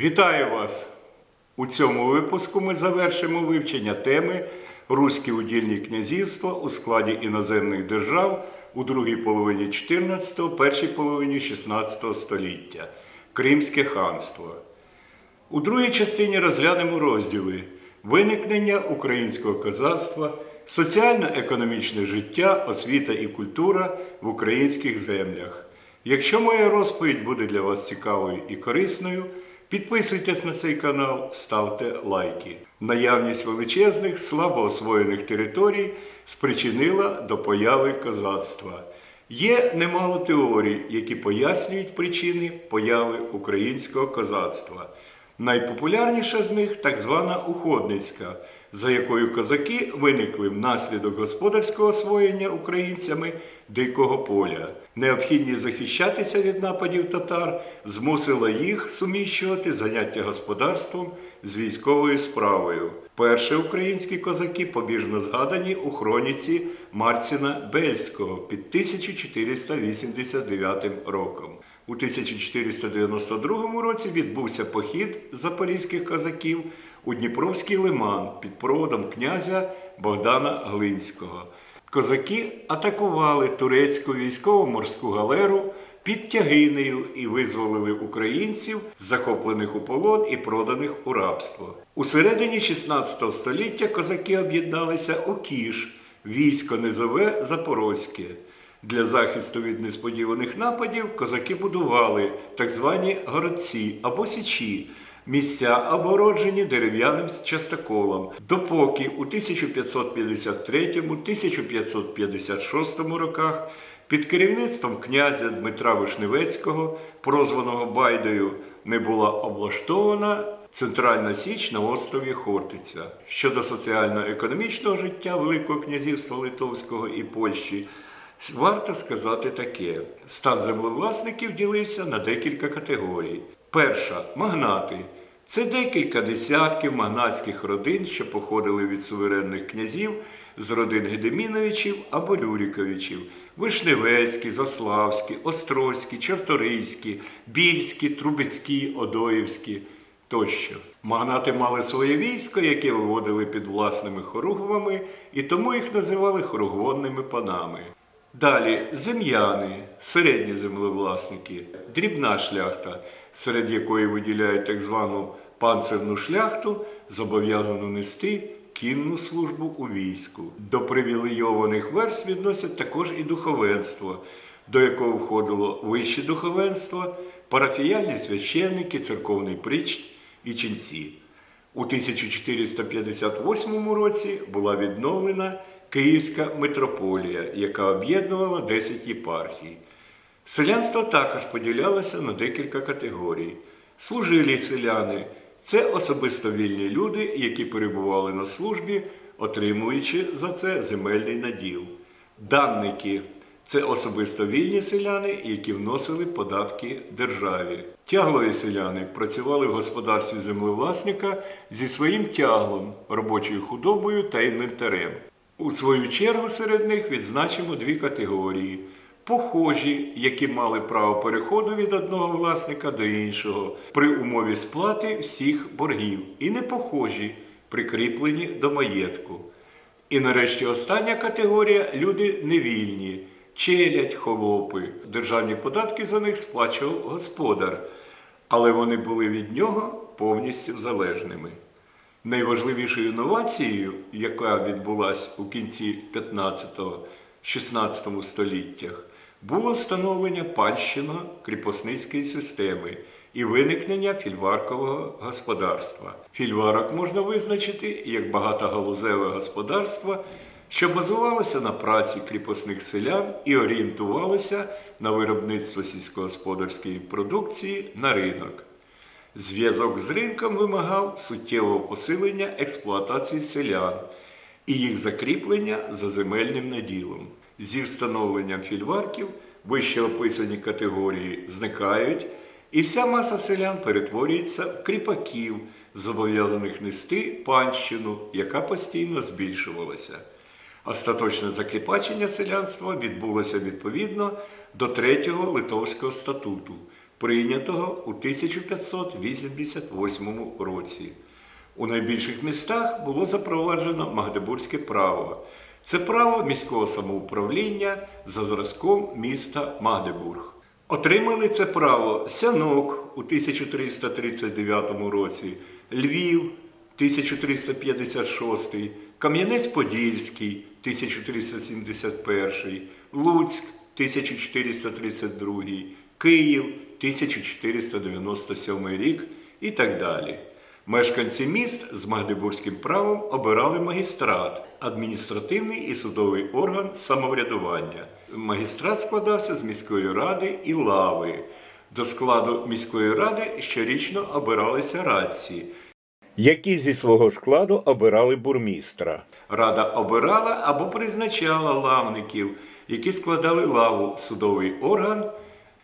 Вітаю вас! У цьому випуску ми завершимо вивчення теми Руські удільні князівства у складі іноземних держав у другій половині 14 першій половині 16 століття Кримське ханство. У другій частині розглянемо розділи виникнення українського козацтва, соціально-економічне життя, освіта і культура в українських землях. Якщо моя розповідь буде для вас цікавою і корисною, підписуйтесь на цей канал, ставте лайки. Наявність величезних, слабо освоєних територій спричинила до появи козацтва. Є немало теорій, які пояснюють причини появи українського козацтва. Найпопулярніша з них так звана уходницька, за якою козаки виникли внаслідок господарського освоєння українцями дикого поля. Необхідність захищатися від нападів татар змусила їх суміщувати заняття господарством з військовою справою. Перші українські козаки побіжно згадані у хроніці Марціна Бельського під 1489 роком. У 1492 році відбувся похід запорізьких козаків у Дніпровський лиман під проводом князя Богдана Глинського. Козаки атакували турецьку військово-морську галеру під Тягинею і визволили українців, захоплених у полон і проданих у рабство. У середині 16 століття козаки об'єдналися у Кіш, військо низове Запорозьке. Для захисту від несподіваних нападів козаки будували так звані городці або січі, місця обгороджені дерев'яним частоколом, допоки у 1553-1556 роках під керівництвом князя Дмитра Вишневецького, прозваного Байдою, не була облаштована центральна січ на острові Хортиця. Щодо соціально-економічного життя Великого князівства Литовського і Польщі. Варто сказати таке: стан землевласників ділився на декілька категорій. Перша магнати. Це декілька десятків магнатських родин, що походили від суверенних князів з родин Гедеміновичів або Рюриковичів, Вишневецькі, Заславські, Острозькі, Чавторийські, Більські, Трубецькі, Одоївські тощо. Магнати мали своє військо, яке виводили під власними хоругвами, і тому їх називали хоругвонними панами. Далі зем'яни, середні землевласники, дрібна шляхта, серед якої виділяють так звану панцирну шляхту, зобов'язану нести кінну службу у війську. До привілейованих верств відносять також і духовенство, до якого входило вище духовенство, парафіяльні священники, церковний притч і ченці. У 1458 році була відновлена Київська митрополія, яка об'єднувала 10 єпархій. Селянство також поділялося на декілька категорій. Служилі селяни це особисто вільні люди, які перебували на службі, отримуючи за це земельний наділ. Данники це особисто вільні селяни, які вносили податки державі. Тяглові селяни працювали в господарстві землевласника зі своїм тяглом, робочою худобою та інвентарем. У свою чергу серед них відзначимо дві категорії: похожі, які мали право переходу від одного власника до іншого при умові сплати всіх боргів, і непохожі, прикріплені до маєтку. І нарешті остання категорія люди невільні, челядь, холопи. Державні податки за них сплачував господар, але вони були від нього повністю залежними. Найважливішою інновацією, яка відбулася у кінці 15-16 століттях, було встановлення панщино-кріпосницької системи і виникнення фільваркового господарства. Фільварок можна визначити як багатогалузеве господарство, що базувалося на праці кріпосних селян і орієнтувалося на виробництво сільськогосподарської продукції на ринок. Зв'язок з ринком вимагав суттєвого посилення експлуатації селян і їх закріплення за земельним наділом. Зі встановленням фільварків вище описані категорії зникають, і вся маса селян перетворюється в кріпаків, зобов'язаних нести панщину, яка постійно збільшувалася. Остаточне закріпачення селянства відбулося відповідно до третього Литовського статуту прийнятого у 1588 році. У найбільших містах було запроваджено Магдебурзьке право. Це право міського самоуправління за зразком міста Магдебург. Отримали це право Сянок у 1339 році, Львів 1356, Кам'янець-Подільський 1371, Луцьк 1432, Київ 1497 рік і так далі. Мешканці міст з магдебурзьким правом обирали магістрат, адміністративний і судовий орган самоврядування. Магістрат складався з міської ради і лави. До складу міської ради щорічно обиралися радці, які зі свого складу обирали бурмістра. Рада обирала або призначала лавників, які складали лаву судовий орган,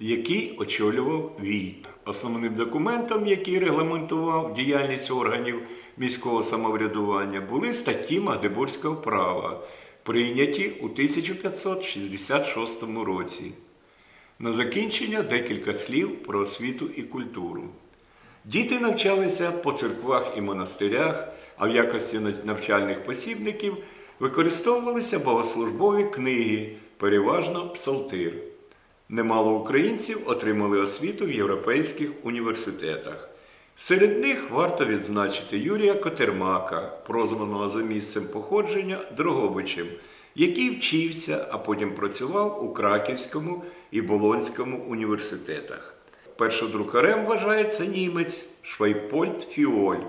який очолював ВІП. Основним документом, який регламентував діяльність органів міського самоврядування, були статті Магдебурзького права, прийняті у 1566 році. На закінчення декілька слів про освіту і культуру. Діти навчалися по церквах і монастирях, а в якості навчальних посібників використовувалися богослужбові книги, переважно псалтир. Немало українців отримали освіту в європейських університетах. Серед них варто відзначити Юрія Котермака, прозваного за місцем походження Дрогобичем, який вчився, а потім працював у Краківському і Болонському університетах. Першодрукарем вважається німець Швайпольд Фіоль,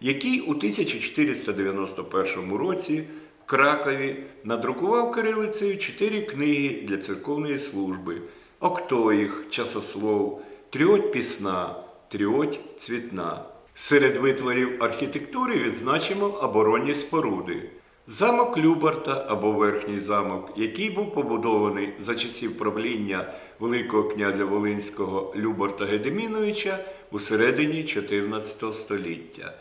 який у 1491 році в Кракові надрукував кирилицею чотири книги для церковної служби: Октоїх, Часослов, Трьоть Пісна, Трьоть Цвітна. Серед витворів архітектури відзначимо оборонні споруди. Замок Любарта або Верхній замок, який був побудований за часів правління Великого князя Волинського Любарта Гедеміновича у середині 14 століття.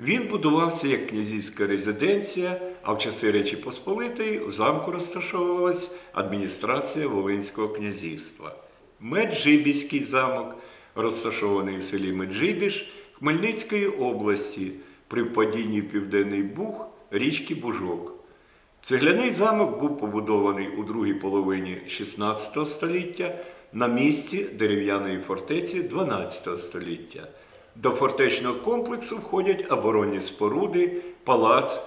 Він будувався як князівська резиденція, а в часи Речі Посполитої у замку розташовувалась адміністрація Волинського князівства. Меджибіський замок, розташований у селі Меджибіш Хмельницької області при впадінні Південний Буг річки Бужок. Цегляний замок був побудований у другій половині XVI століття на місці дерев'яної фортеці XII століття. До фортечного комплексу входять оборонні споруди, палац,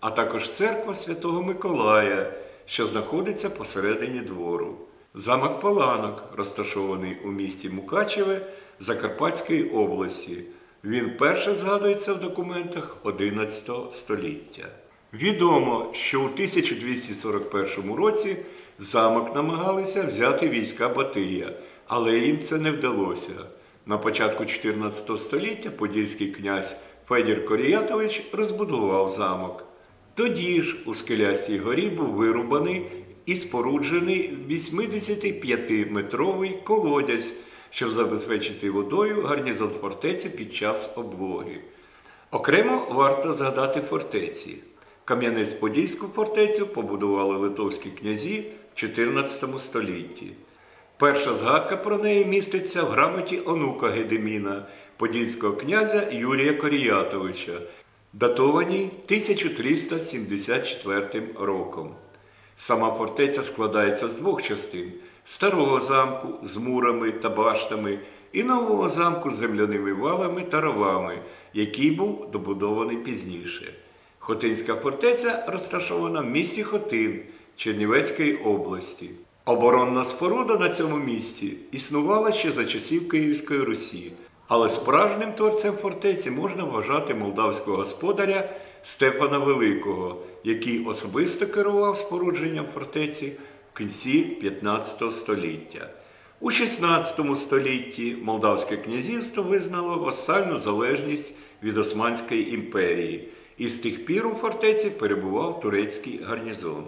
а також церква Святого Миколая, що знаходиться посередині двору. Замок Паланок, розташований у місті Мукачеве Закарпатської області. Він перше згадується в документах XI століття. Відомо, що у 1241 році замок намагалися взяти війська Батия, але їм це не вдалося. На початку 14 століття подільський князь Федір Коріятович розбудував замок. Тоді ж у Скелястій горі був вирубаний і споруджений 85-метровий колодязь, щоб забезпечити водою гарнізон фортеці під час облоги. Окремо варто згадати фортеці. Кам'янець-Подільську фортецю побудували литовські князі в 14 столітті. Перша згадка про неї міститься в грамоті онука Гедеміна, подільського князя Юрія Коріятовича, датованій 1374 роком. Сама фортеця складається з двох частин: старого замку з мурами та баштами і нового замку з земляними валами та ровами, який був добудований пізніше. Хотинська фортеця розташована в місті Хотин Чернівецької області. Оборонна споруда на цьому місці існувала ще за часів Київської Русі, але справжнім творцем фортеці можна вважати молдавського господаря Стефана Великого, який особисто керував спорудженням фортеці в кінці 15 століття. У 16 столітті Молдавське князівство визнало васальну залежність від Османської імперії, і з тих пір у фортеці перебував турецький гарнізон.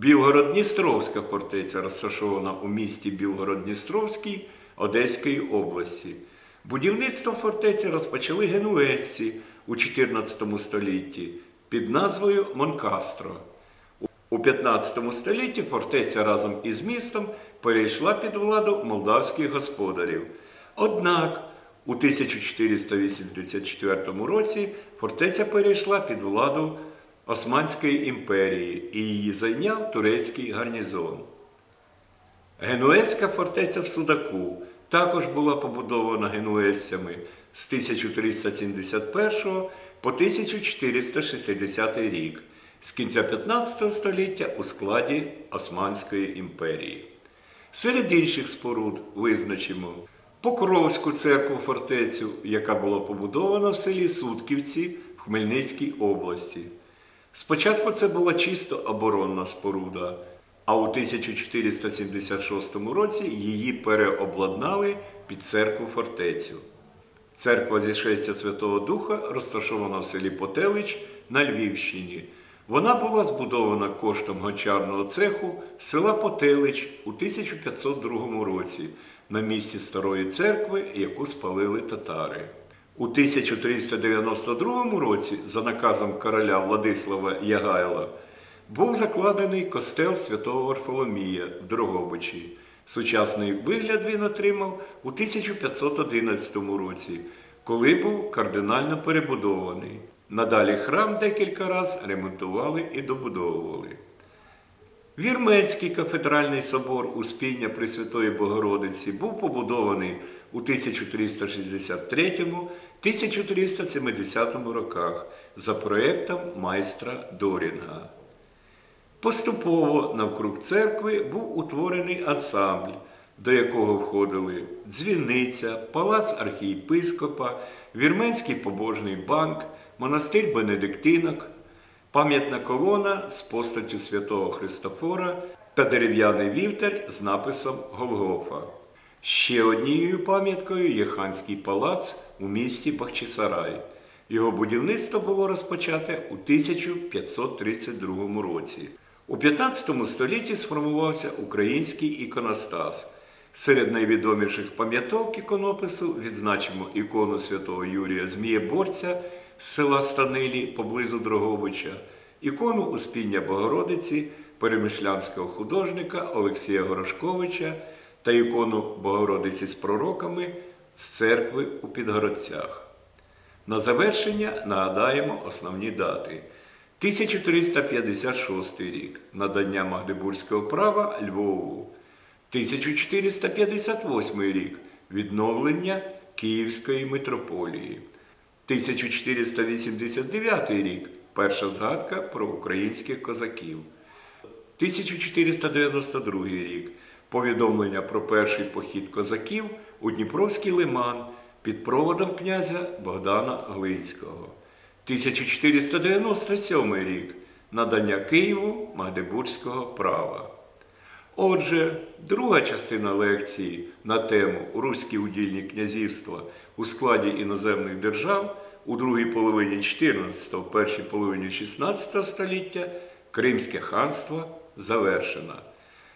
Білгород-Дністровська фортеця розташована у місті Білгород-Дністровський Одеської області. Будівництво фортеці розпочали генуезці у 14 столітті під назвою Монкастро. У 15 столітті фортеця разом із містом перейшла під владу молдавських господарів. Однак у 1484 році фортеця перейшла під владу Османської імперії і її зайняв турецький гарнізон. Генуезька фортеця в Судаку також була побудована генуезцями з 1371 по 1460 рік, з кінця 15 століття у складі Османської імперії. Серед інших споруд визначимо Покровську церкву фортецю, яка була побудована в селі Сутківці в Хмельницькій області. Спочатку це була чисто оборонна споруда, а у 1476 році її переобладнали під церкву фортецю. Церква зішестя Святого Духа розташована в селі Потелич на Львівщині. Вона була збудована коштом гончарного цеху села Потелич у 1502 році на місці старої церкви, яку спалили татари. У 1392 році, за наказом короля Владислава Ягайла, був закладений костел святого Варфоломія в Дрогобичі. Сучасний вигляд він отримав у 1511 році, коли був кардинально перебудований. Надалі храм декілька разів ремонтували і добудовували. Вірменський кафедральний собор Успіння Пресвятої Богородиці був побудований у 1363-1370 роках за проєктом майстра Дорінга. Поступово навкруг церкви був утворений ансамбль, до якого входили дзвіниця, палац архієпископа, Вірменський побожний банк, монастир Бенедиктинок, пам'ятна колона з постаттю святого Христофора та дерев'яний вівтар з написом Голгофа. Ще однією пам'яткою є ханський палац у місті Бахчисарай. Його будівництво було розпочате у 1532 році. У 15 столітті сформувався український іконостас. Серед найвідоміших пам'яток іконопису відзначимо ікону святого Юрія Змієборця з села Станилі поблизу Дрогобича, ікону Успіння Богородиці перемишлянського художника Олексія Горошковича та ікону Богородиці з пророками з церкви у Підгородцях. На завершення нагадаємо основні дати. 1356 рік надання Магдебурзького права Львову. 1458 рік відновлення Київської митрополії. 1489 рік перша згадка про українських козаків. 1492 рік повідомлення про перший похід козаків у Дніпровський лиман під проводом князя Богдана Глинського. 1497 рік надання Києву Магдебурзького права. Отже, друга частина лекції на тему Руські удільні князівства у складі іноземних держав у другій половині 14 першій половині 16 століття Кримське ханство завершена.